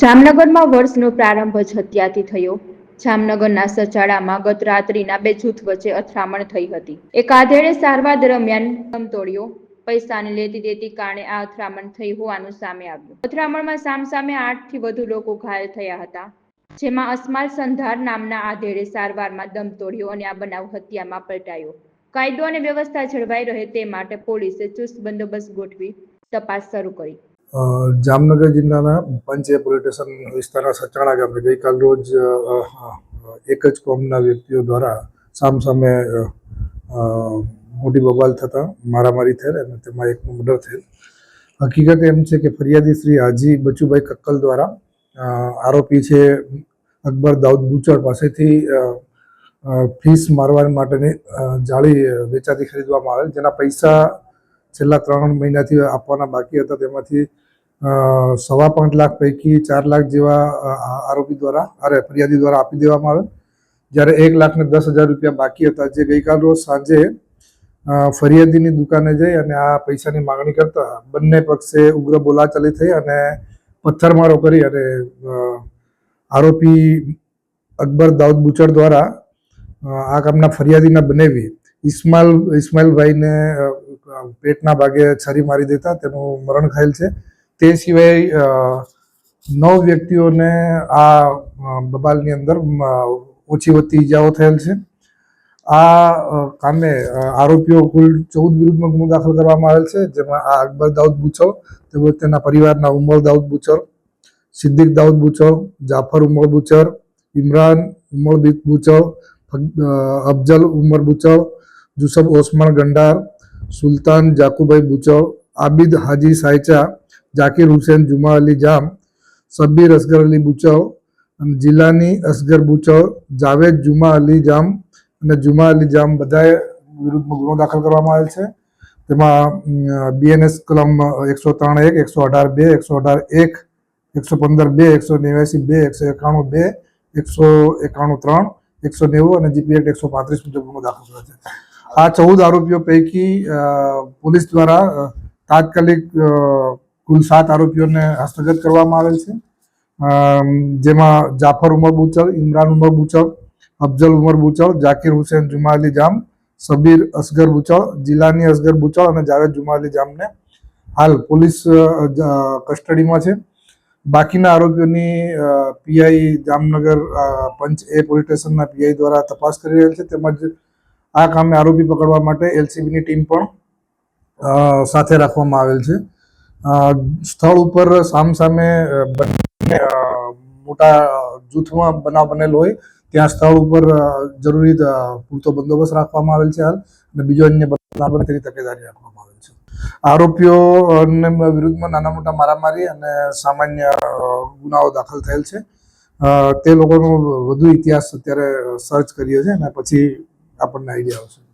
જામનગરમાં વર્ષનો પ્રારંભ જ હત્યાથી થયો. જામનગરના સચાડામાં ગત રાત્રિના બે જૂથ વચ્ચે અથડામણ થઈ હતી. એક આધેડે સારવાર દરમિયાન દમ તોડ્યો. પૈસાની લેતી દેતી કારણે આ અથડામણ થઈ હોવાનું સામે આવ્યું. અથડામણમાં સામસામે આઠથી વધુ લોકો ઘાયલ થયા હતા, જેમાં અસ્માલ સંધાર નામના આધેડે સારવારમાં દમ તોડ્યો અને આ બનાવ હત્યામાં પલટાયો. કાયદો અને વ્યવસ્થા જળવાઈ રહે તે માટે પોલીસે ચુસ્ત બંદોબસ્ત ગોઠવી તપાસ શરૂ કરી. જામનગર જિલ્લાના પંચે પોલીસ સ્ટેશન વિસ્તારના સચાણા ગામે ગઈકાલ રોજ એક જ કોમના વ્યક્તિઓ દ્વારા સામસામે મોટી બબાલ થતાં મારામારી થયેલ અને તેમાં એકનું મર્ડર થયેલ. હકીકત એમ છે કે ફરિયાદી શ્રી હાજી બચુભાઈ કક્કલ દ્વારા આરોપી છે અકબર દાઉદ બુચર પાસેથી ફીસ મારવા માટેની જાળી વેચાતી ખરીદવામાં આવેલ, જેના પૈસા છેલ્લા ત્રણ મહિનાથી આપવાના બાકી હતા. તેમાંથી સવા પાંચ લાખ પૈકી ચાર લાખ જેવા આરોપી દ્વારા, અરે, ફરિયાદી દ્વારા આપી દેવામાં આવે. જ્યારે એક લાખ ને દસ હજાર રૂપિયા બાકી હતા. જે ગઈકાલ રોજ સાંજે ફરિયાદીની દુકાને જઈ અને આ પૈસાની માગણી કરતા બંને પક્ષે ઉગ્ર બોલાચાલી થઈ અને પથ્થરમારો કરી અને આરોપી અકબર દાઉદ બુચર દ્વારા આ કામના ફરિયાદીના બનેવી. ઇસ્માઇલ, ઇસ્માઇલભાઈને પેટના ભાગે છરી મારી દેતા, તેનું મરણ થયેલ છે. તે સિવાય નવ વ્યક્તિઓને આ બબાલની અંદર ઓછી વધતી ઈજાઓ થયેલ છે. આ કામે આરોપીઓ કુલ ચૌદ વિરુદ્ધમાં ગુનો દાખલ કરવામાં આવેલ છે, જેમાં આ અકબર દાઉદ બુચર, તેમજ તેના પરિવારના ઉમર દાઉદ બુચર, સિદ્દીક દાઉદ બુચર, જાફર ઉમર બુચર, ઇમરાન ઉમર બુચર અફજલ ઉમર બુચર, જુસબ ઓસમાન ગંડાર સુલતાન જાકુભાઈ બુચવ, આબિદ હાજી સાયચા, જાકીર હુસેન જુમા અલી જામ, સબ્બીર અસગર અલી બુચવ અને જિલ્લાની અસગર બુચવ, જાવેદ જુમા અલી જામ અને જુમા અલી જામ બધાએ વિરુદ્ધમાં ગુનો દાખલ કરવામાં આવેલ છે. તેમાં બીએનએસ કલમ એકસો ત્રણ એક, એકસો અઢાર બે, એકસો અઢાર એક, એકસો પંદર બે, એકસો નેવ્યાસી બે, એકસો એકાણું બે, એકસો એકાણું ત્રણ, એકસો નેવું અને જીપી એકસો પાંત્રીસ મુજબ ગુનો દાખલ કર્યો છે. આ ચૌદ આરોપીઓ પૈકી પોલીસ દ્વારા તાત્કાલિક કુલ સાત આરોપીઓને હસ્તગત કરવામાં આવેલ છે. જેમાં જાફર ઉમર બુચર ઇમરાન ઉમર બુચર અફજલ ઉમર બુચર જાકીર હુસેન જુમા અલી જામ, સબીર અસગર બુચર જિલ્લાની અસગર બુચર અને જાવેદ જુમા અલી જામને હાલ પોલીસ કસ્ટડીમાં છે. બાકીના આરોપીઓની PI Jamnagar Panch A police સ્ટેશનના પીઆઈ દ્વારા તપાસ કરી રહેલ છે. તેમજ આ કામે આરોપી પકડવા માટે એલસીબીની ટીમ પણ સાથે રાખવામાં આવેલ છે. સ્થળ ઉપર સામસામે મોટા જૂથમાં બનાવ બનેલો હોય, ત્યાં સ્થળ ઉપર જરૂરી પૂરતો બંદોબસ્ત રાખવામાં આવેલ છે હાલ અને બીજો અન્ય બનાવ બને તેની તકેદારી રાખવામાં આવેલ છે. આરોપીઓ વિરુદ્ધમાં નાના મોટા મારામારી અને સામાન્ય ગુનાઓ દાખલ થયેલ છે. તે લોકોનો વધુ ઇતિહાસ અત્યારે સર્ચ કરીએ છીએ અને પછી આપણને આઈડિયા આવશે.